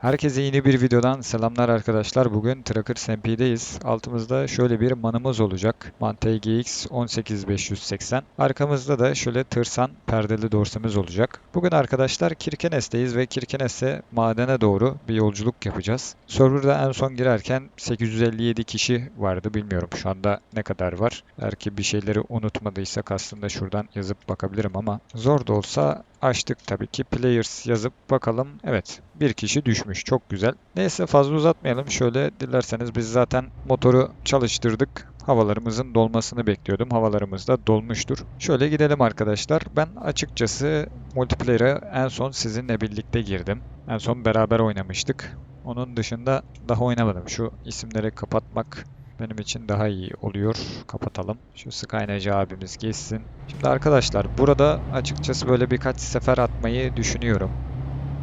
Herkese yeni bir videodan selamlar arkadaşlar. Bugün Tracker SMP'deyiz. Altımızda şöyle bir manımız olacak. Man TGX 18580. Arkamızda da şöyle tırsan perdeli dorsemiz olacak. Bugün arkadaşlar Kirkenes'teyiz ve Kirkenes'e madene doğru bir yolculuk yapacağız. Server'da en son girerken 857 kişi vardı. Bilmiyorum şu anda ne kadar var. Eğer ki bir şeyleri unutmadıysak aslında şuradan yazıp bakabilirim ama zor da olsa açtık tabii ki. Players yazıp bakalım. Evet bir kişi düşmüş. Çok güzel. Neyse fazla uzatmayalım. Şöyle dilerseniz biz zaten motoru çalıştırdık. Havalarımızın dolmasını bekliyordum. Havalarımız da dolmuştur. Şöyle gidelim arkadaşlar. Ben açıkçası multiplayer'a en son sizinle birlikte girdim. En son beraber oynamıştık. Onun dışında daha oynamadım. Şu isimleri kapatmak benim için daha iyi oluyor. Kapatalım. Şu Skyneci abimiz geçsin. Şimdi arkadaşlar burada açıkçası böyle birkaç sefer atmayı düşünüyorum.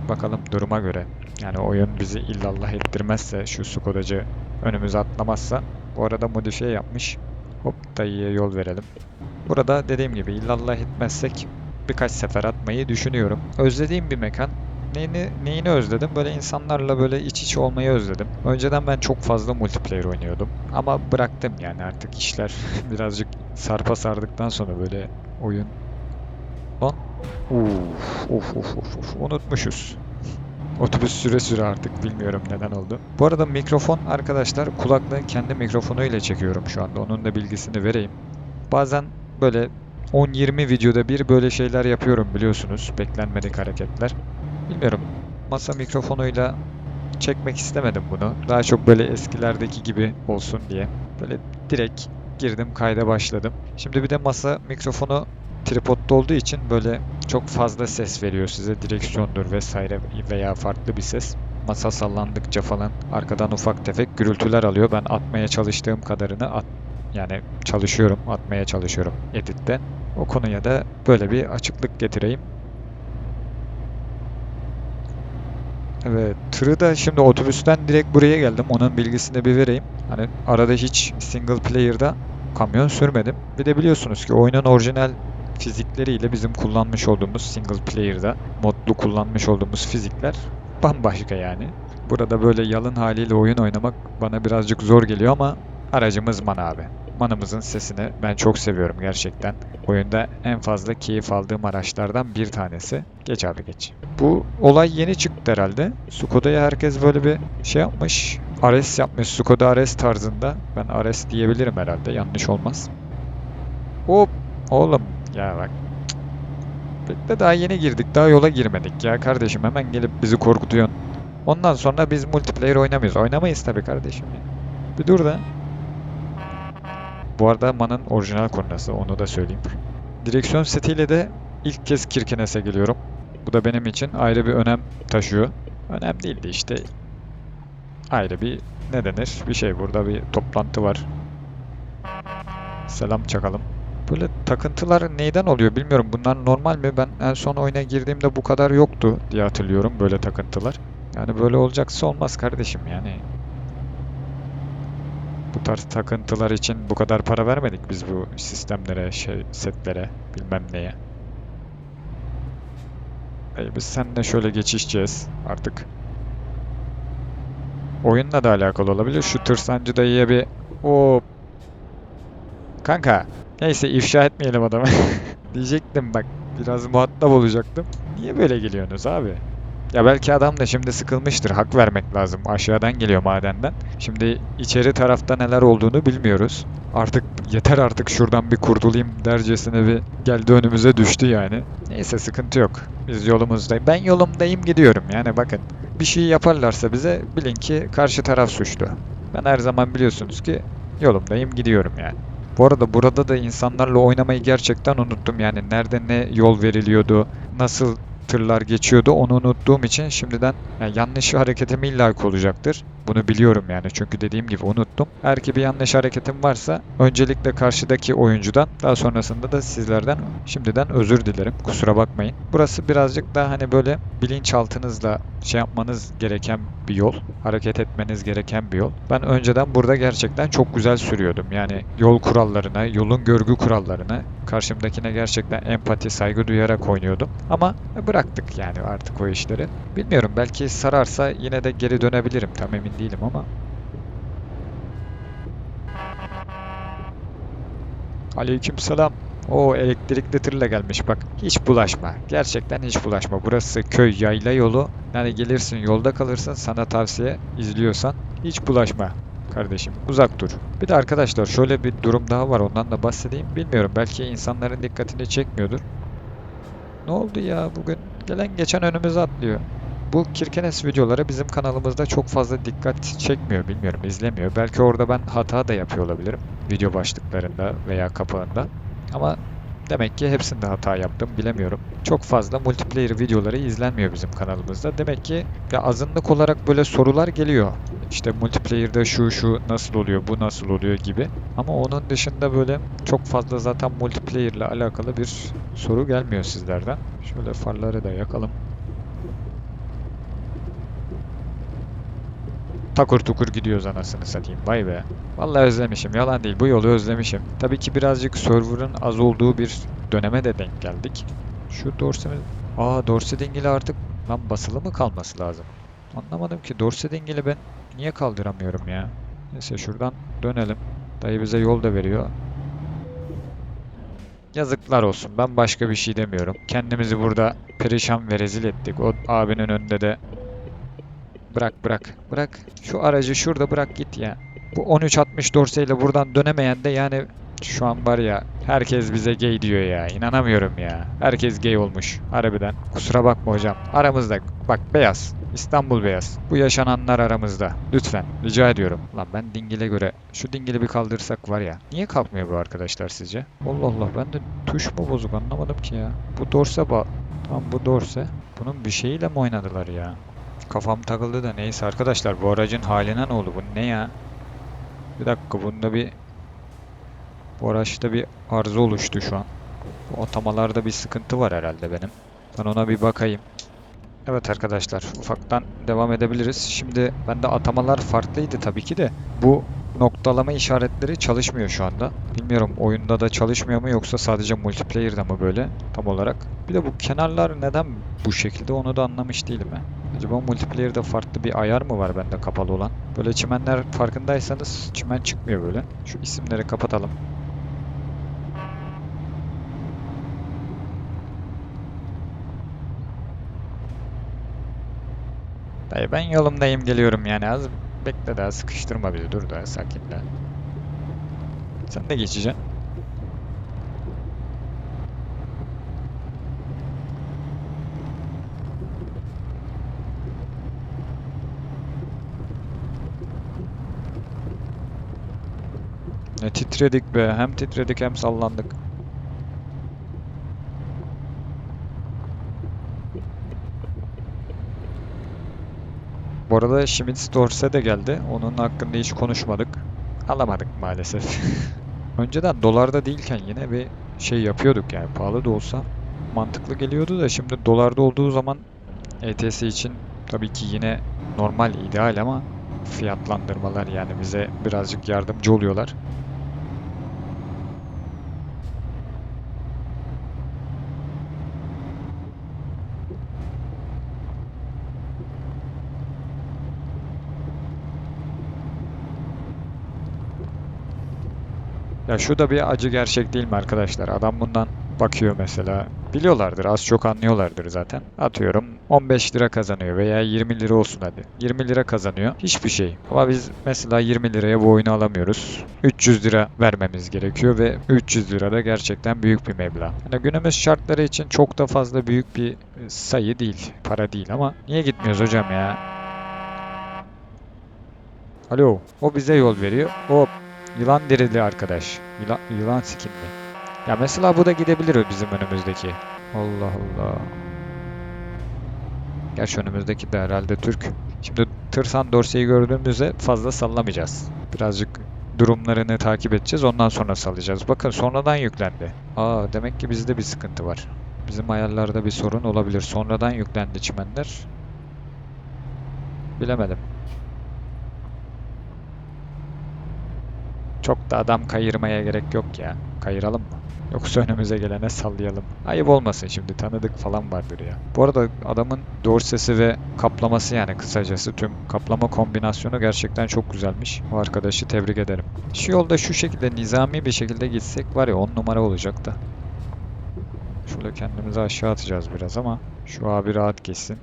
Bakalım duruma göre. Yani oyun bizi illallah ettirmezse şu Skodacı önümüze atlamazsa. Bu arada modifiye yapmış. Hop dayıya yol verelim. Burada dediğim gibi illallah etmezsek birkaç sefer atmayı düşünüyorum. Özlediğim bir mekan. Neyini, neyini özledim? Böyle insanlarla böyle iç içe olmayı özledim. Önceden ben çok fazla multiplayer oynuyordum. Ama bıraktım yani artık işler birazcık sarpa sardıktan sonra böyle oyun. Lan. Uf, of of of. Unutmuşuz. Otobüs süre süre artık bilmiyorum neden oldu. Bu arada mikrofon arkadaşlar kulaklığın kendi mikrofonuyla çekiyorum şu anda. Onun da bilgisini vereyim. Bazen böyle 10-20 videoda bir böyle şeyler yapıyorum biliyorsunuz. Beklenmedik hareketler. Bilmiyorum. Masa mikrofonuyla çekmek istemedim bunu. Daha çok böyle eskilerdeki gibi olsun diye. Böyle direkt girdim kayda başladım. Şimdi bir de masa mikrofonu tripodda olduğu için böyle çok fazla ses veriyor size. Direksiyondur vesaire veya farklı bir ses. Masa sallandıkça falan arkadan ufak tefek gürültüler alıyor. Ben atmaya çalıştığım kadarını at yani çalışıyorum, atmaya çalışıyorum editte. O konuya da böyle bir açıklık getireyim. Evet, tırı da şimdi otobüsten direkt buraya geldim. Onun bilgisini bir vereyim. Hani arada hiç single player'da kamyon sürmedim. Bir de biliyorsunuz ki oyunun orijinal fizikleriyle bizim kullanmış olduğumuz single player'da modlu kullanmış olduğumuz fizikler bambaşka yani. Burada böyle yalın haliyle oyun oynamak bana birazcık zor geliyor ama aracımız Man abi. Manımızın sesini ben çok seviyorum gerçekten. Oyunda en fazla keyif aldığım araçlardan bir tanesi. Geç abi geç. Bu olay yeni çıktı herhalde. Skoda'ya herkes böyle bir şey yapmış. Ares yapmış. Skoda Ares tarzında. Ben Ares diyebilirim herhalde. Yanlış olmaz. Hop. Oğlum ya bak. Bekle daha yeni girdik. Daha yola girmedik ya kardeşim. Hemen gelip bizi korkutuyorsun. Ondan sonra biz multiplayer oynamıyoruz. Oynamayız tabii kardeşim. Bir dur da. Bu arada Man'ın orijinal kornası. Onu da söyleyeyim. Direksiyon setiyle de ilk kez Kirkenes'e geliyorum. Bu da benim için ayrı bir önem taşıyor. Önem değildi işte. Ayrı bir ne denir? Bir şey. Burada bir toplantı var. Selam çakalım. Böyle takıntılar neyden oluyor bilmiyorum. Bunlar normal mi? Ben en son oyuna girdiğimde bu kadar yoktu diye hatırlıyorum böyle takıntılar. Yani böyle olacaksa olmaz kardeşim yani. Bu tarz takıntılar için bu kadar para vermedik biz bu sistemlere, şey, setlere, bilmem neye. Hey, biz seninle şöyle geçişeceğiz artık. Oyunla da alakalı olabilir. Şu tırsancı dayıya bir... o Kanka. Neyse ifşa etmeyelim adamı. Diyecektim bak. Biraz muhatap olacaktım. Niye böyle geliyorsunuz abi? Ya belki adam da şimdi sıkılmıştır. Hak vermek lazım. Aşağıdan geliyor madenden. Şimdi içeri tarafta neler olduğunu bilmiyoruz. Artık yeter artık şuradan bir kurtulayım dercesine bir geldi önümüze düştü yani. Neyse sıkıntı yok. Biz yolumuzdayım. Ben yolumdayım gidiyorum yani bakın. Bir şey yaparlarsa bize bilin ki karşı taraf suçlu. Ben her zaman biliyorsunuz ki yolumdayım gidiyorum yani. Bu arada burada da insanlarla oynamayı gerçekten unuttum. Yani nerede ne yol veriliyordu, nasıl tırlar geçiyordu onu unuttuğum için şimdiden yani yanlış hareketim illaki olacaktır. Bunu biliyorum yani çünkü dediğim gibi unuttum. Eğer ki bir yanlış hareketim varsa öncelikle karşıdaki oyuncudan daha sonrasında da sizlerden şimdiden özür dilerim. Kusura bakmayın. Burası birazcık daha hani böyle bilinçaltınızla şey yapmanız gereken bir yol. Hareket etmeniz gereken bir yol. Ben önceden burada gerçekten çok güzel sürüyordum. Yani yol kurallarına, yolun görgü kurallarına, karşımdakine gerçekten empati, saygı duyarak oynuyordum. Ama bıraktık yani artık o işleri. Bilmiyorum belki sararsa yine de geri dönebilirim. Tam emin değilim ama. Aleykümselam. O elektrikli tırla gelmiş bak. Hiç bulaşma. Gerçekten hiç bulaşma. Burası köy yayla yolu. Yani gelirsin yolda kalırsın. Sana tavsiye izliyorsan hiç bulaşma kardeşim. Uzak dur. Bir de arkadaşlar şöyle bir durum daha var. Ondan da bahsedeyim. Bilmiyorum belki insanların dikkatini çekmiyordur. Ne oldu ya bugün? Gelen geçen önümüze atlıyor. Bu Kirkenes videoları bizim kanalımızda çok fazla dikkat çekmiyor. Bilmiyorum izlemiyor. Belki orada ben hata da yapıyor olabilirim. Video başlıklarında veya kapağında. Ama demek ki hepsinde hata yaptım bilemiyorum. Çok fazla multiplayer videoları izlenmiyor bizim kanalımızda. Demek ki ya azınlık olarak böyle sorular geliyor. İşte multiplayer'da şu şu nasıl oluyor, bu nasıl oluyor gibi. Ama onun dışında böyle çok fazla zaten multiplayer ile alakalı bir soru gelmiyor sizlerden. Şöyle farları da yakalım. Takur tukur gidiyoruz anasını satayım. Vay be. Vallahi özlemişim. Yalan değil. Bu yolu özlemişim. Tabii ki birazcık server'ın az olduğu bir döneme de denk geldik. Şu dorse... Aa dorse dingili artık lan basılı mı kalması lazım? Anlamadım ki dorse dingili ben niye kaldıramıyorum ya? Neyse şuradan dönelim. Dayı bize yol da veriyor. Yazıklar olsun. Ben başka bir şey demiyorum. Kendimizi burada perişan ve rezil ettik. O abinin önünde de Bırak bırak. Bırak. Şu aracı şurada bırak git ya. Bu 1360 dorseyle buradan dönemeyen de yani şu an var ya herkes bize gay diyor ya. İnanamıyorum ya. Herkes gay olmuş. Harbiden. Kusura bakma hocam. Aramızda. Bak beyaz. İstanbul beyaz. Bu yaşananlar aramızda. Lütfen. Rica ediyorum. Lan ben dingile göre şu dingili bir kaldırsak var ya. Niye kalkmıyor bu arkadaşlar sizce? Allah Allah ben de tuş mu bozuk anlamadım ki ya. Bu dorse ba... Tam bu dorse. Bunun bir şeyiyle mi oynadılar ya? Kafam takıldı da neyse arkadaşlar bu aracın haline ne oldu? Bu ne ya? Bir dakika bunda bir bu araçta bir arıza oluştu şu an. Bu atamalarda bir sıkıntı var herhalde benim. Ben ona bir bakayım. Evet arkadaşlar ufaktan devam edebiliriz. Şimdi bende atamalar farklıydı tabii ki de bu noktalama işaretleri çalışmıyor şu anda. Bilmiyorum oyunda da çalışmıyor mu yoksa sadece multiplayer'da mı böyle tam olarak. Bir de bu kenarlar neden bu şekilde onu da anlamış değilim ben. Acaba multiplayer'da farklı bir ayar mı var bende kapalı olan? Böyle çimenler farkındaysanız çimen çıkmıyor böyle. Şu isimleri kapatalım. Dayı ben yolumdayım geliyorum yani az bekle daha sıkıştırma bizi dur daha sakinle. Sen de geçeceksin. Ne titredik be. Hem titredik hem sallandık. Bu arada Schmitz Dorse de geldi. Onun hakkında hiç konuşmadık. Alamadık maalesef. Önceden dolarda değilken yine bir şey yapıyorduk yani pahalı da olsa mantıklı geliyordu da şimdi dolarda olduğu zaman ETS için tabii ki yine normal ideal ama fiyatlandırmalar yani bize birazcık yardımcı oluyorlar. Ya şu da bir acı gerçek değil mi arkadaşlar? Adam bundan bakıyor mesela. Biliyorlardır, az çok anlıyorlardır zaten. Atıyorum 15 lira kazanıyor veya 20 lira olsun hadi. 20 lira kazanıyor. Hiçbir şey. Ama biz mesela 20 liraya bu oyunu alamıyoruz. 300 lira vermemiz gerekiyor ve 300 lira da gerçekten büyük bir meblağ. Yani günümüz şartları için çok da fazla büyük bir sayı değil, para değil ama niye gitmiyoruz hocam ya? Alo, o bize yol veriyor. Hop, Yılan derili arkadaş. Yılan, yılan skinli. Ya mesela bu da gidebilir bizim önümüzdeki. Allah Allah. Gerçi önümüzdeki de herhalde Türk. Şimdi tırsan dorseyi gördüğümüzde fazla sallamayacağız. Birazcık durumlarını takip edeceğiz. Ondan sonra sallayacağız. Bakın sonradan yüklendi. Aa demek ki bizde bir sıkıntı var. Bizim ayarlarda bir sorun olabilir. Sonradan yüklendi çimenler. Bilemedim. Çok da adam kayırmaya gerek yok ya. Kayıralım mı? Yoksa önümüze gelene sallayalım. Ayıp olmasın şimdi tanıdık falan vardır ya. Bu arada adamın dorsesi ve kaplaması yani kısacası tüm kaplama kombinasyonu gerçekten çok güzelmiş. O arkadaşı tebrik ederim. Şu yolda şu şekilde nizami bir şekilde gitsek var ya 10 numara olacak da. Şöyle kendimizi aşağı atacağız biraz ama şu abi rahat geçsin.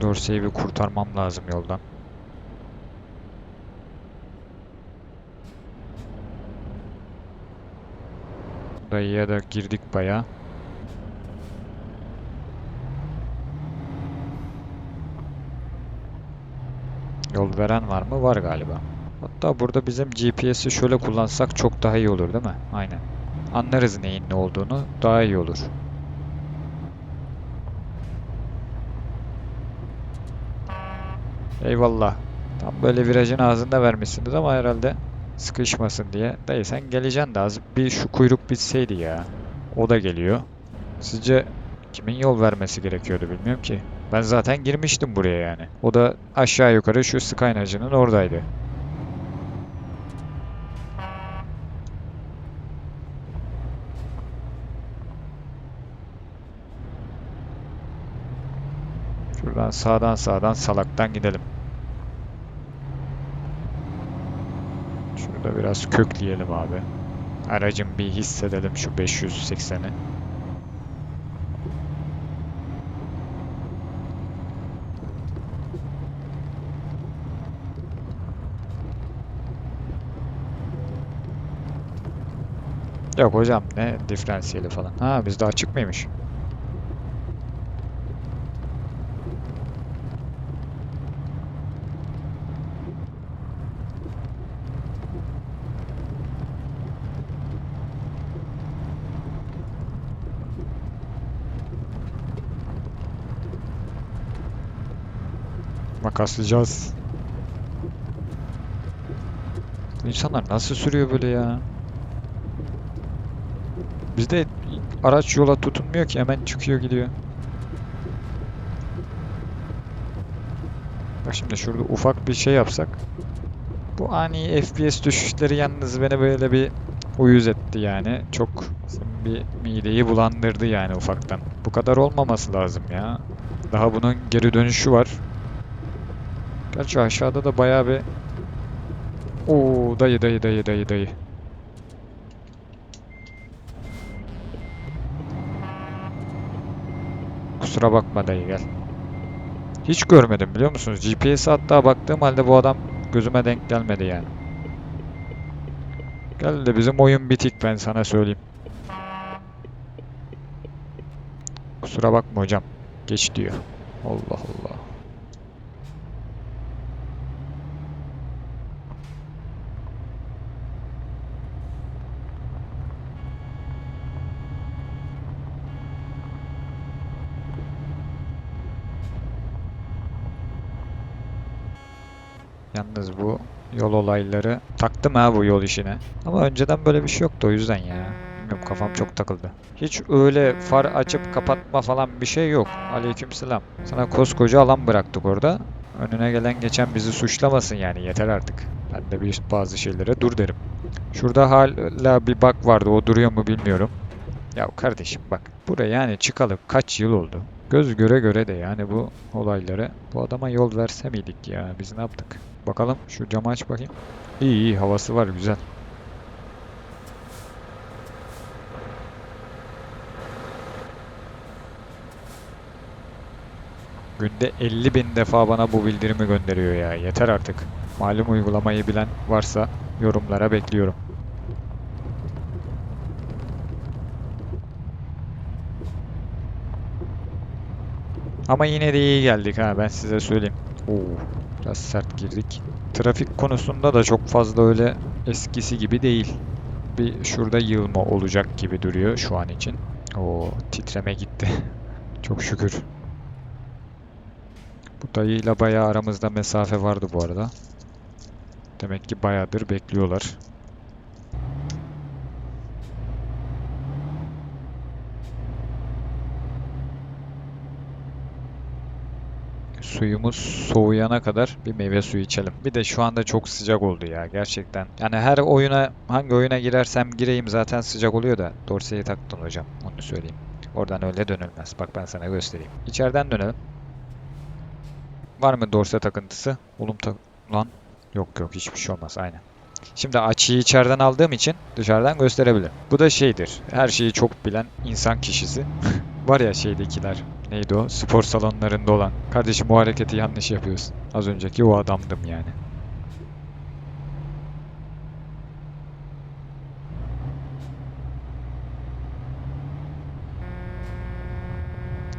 Dorseyi bir kurtarmam lazım yoldan. Dayıya da girdik baya. Yol veren var mı? Var galiba. Hatta burada bizim GPS'i şöyle kullansak çok daha iyi olur değil mi? Aynen. Anlarız neyin ne olduğunu. Daha iyi olur. Eyvallah. Tam böyle virajın ağzında vermişsiniz ama herhalde sıkışmasın diye. Dayı sen geleceksin de az bir şu kuyruk bitseydi ya. O da geliyor. Sizce kimin yol vermesi gerekiyordu bilmiyorum ki. Ben zaten girmiştim buraya yani. O da aşağı yukarı şu Skyner'cının oradaydı. Şuradan sağdan sağdan salaktan gidelim. Şurada biraz kökleyelim abi. Aracın bir hissedelim şu 580'i. Yok hocam ne diferansiyeli falan. Ha bizde açık mıymış? Makaslayacağız. İnsanlar nasıl sürüyor böyle ya? Bizde araç yola tutunmuyor ki hemen çıkıyor gidiyor. Bak şimdi şurada ufak bir şey yapsak. Bu ani FPS düşüşleri yalnız beni böyle bir uyuz etti yani. Çok bir mideyi bulandırdı yani ufaktan. Bu kadar olmaması lazım ya. Daha bunun geri dönüşü var. Gerçi aşağıda da bayağı bir... Oo dayı dayı dayı dayı dayı. Kusura bakma dayı gel. Hiç görmedim biliyor musunuz? GPS'e hatta baktığım halde bu adam gözüme denk gelmedi yani. Gel de bizim oyun bitik ben sana söyleyeyim. Kusura bakma hocam. Geç diyor. Allah Allah. Yalnız bu yol olayları taktım ha bu yol işine. Ama önceden böyle bir şey yoktu o yüzden ya. Bilmiyorum kafam çok takıldı. Hiç öyle far açıp kapatma falan bir şey yok. Aleykümselam. Sana koskoca alan bıraktık orada. Önüne gelen geçen bizi suçlamasın yani yeter artık. Ben de bir bazı şeylere dur derim. Şurada hala bir bak vardı o duruyor mu bilmiyorum. Ya kardeşim bak buraya yani çıkalı kaç yıl oldu. Göz göre göre de yani bu olayları bu adama yol verse miydik ya biz ne yaptık? Bakalım şu camı aç bakayım. İyi iyi havası var güzel. Günde 50 bin defa bana bu bildirimi gönderiyor ya. Yeter artık. Malum uygulamayı bilen varsa yorumlara bekliyorum. Ama yine de iyi geldik ha ben size söyleyeyim. Oo, biraz sert girdik. Trafik konusunda da çok fazla öyle eskisi gibi değil. Bir şurada yığılma olacak gibi duruyor şu an için. Oo titreme gitti. çok şükür. Bu dayıyla bayağı aramızda mesafe vardı bu arada. Demek ki bayağıdır bekliyorlar. Suyumuz soğuyana kadar bir meyve suyu içelim. Bir de şu anda çok sıcak oldu ya gerçekten. Yani her oyuna hangi oyuna girersem gireyim zaten sıcak oluyor da. Dorseyi taktın hocam onu söyleyeyim. Oradan öyle dönülmez. Bak ben sana göstereyim. İçeriden dönelim. Var mı dorse takıntısı? Oğlum tak... Lan. Yok yok hiçbir şey olmaz aynen. Şimdi açıyı içeriden aldığım için dışarıdan gösterebilirim. Bu da şeydir. Her şeyi çok bilen insan kişisi. Var ya şeydekiler. Neydi o? Spor salonlarında olan. Kardeşim bu hareketi yanlış yapıyorsun. Az önceki o adamdım yani.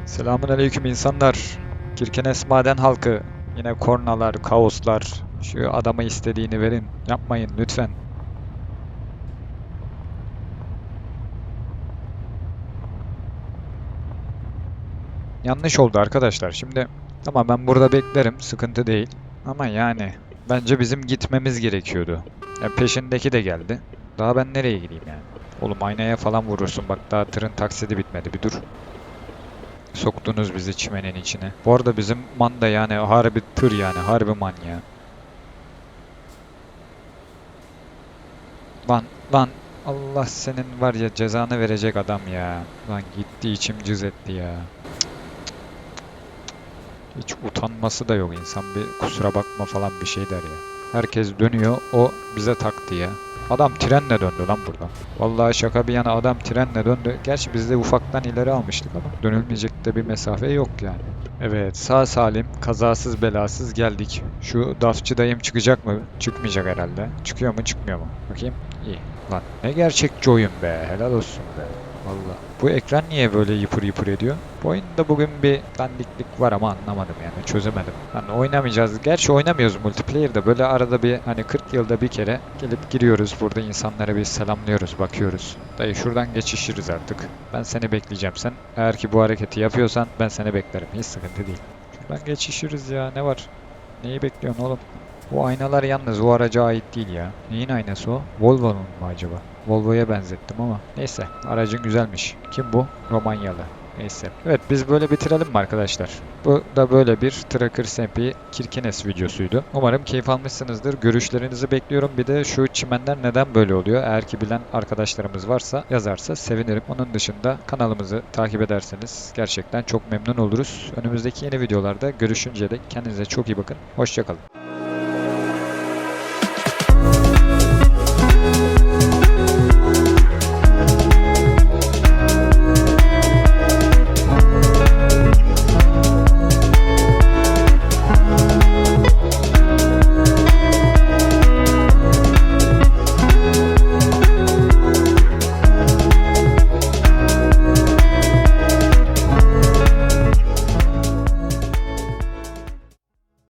Selamun aleyküm insanlar. Kirkenes maden halkı. Yine kornalar, kaoslar. Şu adama istediğini verin. Yapmayın lütfen. Yanlış oldu arkadaşlar. Şimdi tamam ben burada beklerim. Sıkıntı değil. Ama yani bence bizim gitmemiz gerekiyordu. Ya peşindeki de geldi. Daha ben nereye gideyim yani? Oğlum aynaya falan vurursun. Bak daha tırın taksidi bitmedi. Bir dur. Soktunuz bizi çimenin içine. Bu arada bizim man da yani harbi tır yani. Harbi man ya. Lan lan Allah senin var ya cezanı verecek adam ya. Lan gitti içim cız etti ya. Hiç utanması da yok insan bir kusura bakma falan bir şey der ya. Herkes dönüyor o bize taktı ya. Adam trenle döndü lan buradan. Vallahi şaka bir yana adam trenle döndü. Gerçi biz de ufaktan ileri almıştık ama dönülmeyecek de bir mesafe yok yani. Evet sağ salim kazasız belasız geldik. Şu dafçı dayım çıkacak mı? Çıkmayacak herhalde. Çıkıyor mu çıkmıyor mu? Bakayım. İyi. Lan ne gerçekçi oyun be. Helal olsun be. Valla. Bu ekran niye böyle yıpır yıpır ediyor? Bu oyunda bugün bir dandiklik var ama anlamadım yani çözemedim. Hani oynamayacağız. Gerçi oynamıyoruz multiplayer'da. Böyle arada bir hani 40 yılda bir kere gelip giriyoruz. Burada insanlara bir selamlıyoruz, bakıyoruz. Dayı şuradan geçişiriz artık. Ben seni bekleyeceğim. Sen eğer ki bu hareketi yapıyorsan ben seni beklerim. Hiç sıkıntı değil. Şuradan geçişiriz ya. Ne var? Neyi bekliyorsun oğlum? Bu aynalar yalnız o araca ait değil ya. Neyin aynası o? Volvo'nun mu acaba? Volvo'ya benzettim ama. Neyse aracın güzelmiş. Kim bu? Romanyalı. Neyse. Evet biz böyle bitirelim mi arkadaşlar? Bu da böyle bir Tracker SMP Kirkenes videosuydu. Umarım keyif almışsınızdır. Görüşlerinizi bekliyorum. Bir de şu çimenler neden böyle oluyor? Eğer ki bilen arkadaşlarımız varsa yazarsa sevinirim. Onun dışında kanalımızı takip ederseniz gerçekten çok memnun oluruz. Önümüzdeki yeni videolarda görüşünceye dek kendinize çok iyi bakın. Hoşçakalın.